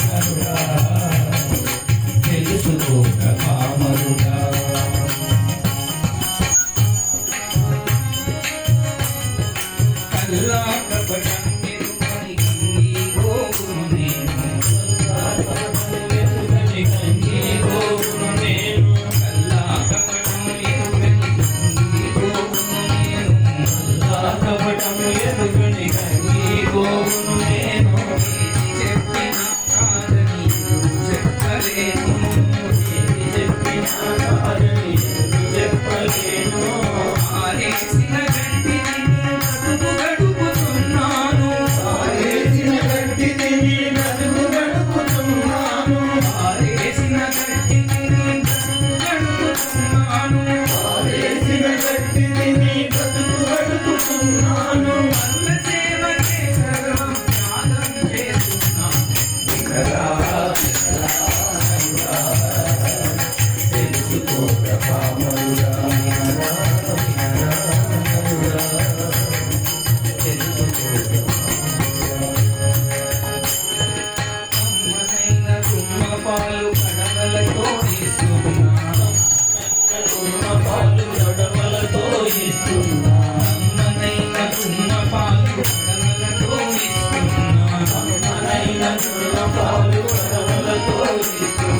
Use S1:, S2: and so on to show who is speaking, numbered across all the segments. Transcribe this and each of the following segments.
S1: Thank you.
S2: పాలు నడమలతో ఇస్తున్నా.
S1: అన్ననైన ఉన్న పాలు నడమలతో ఇస్తున్నా.
S2: అన్ననైన ఉన్న పాలు నడమలతో ఇస్తున్నా.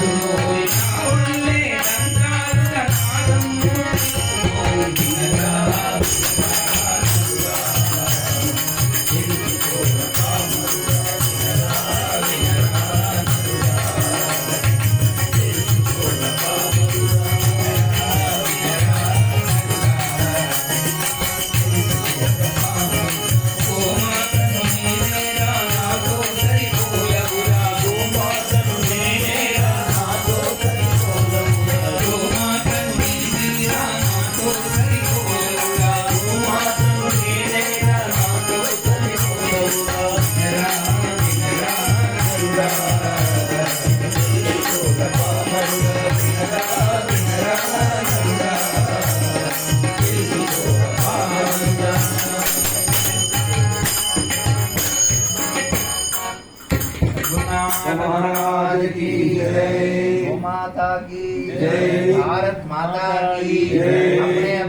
S2: Thank you.
S1: महाराज की
S3: जय। माता की जय। भारत माता की जय। अपने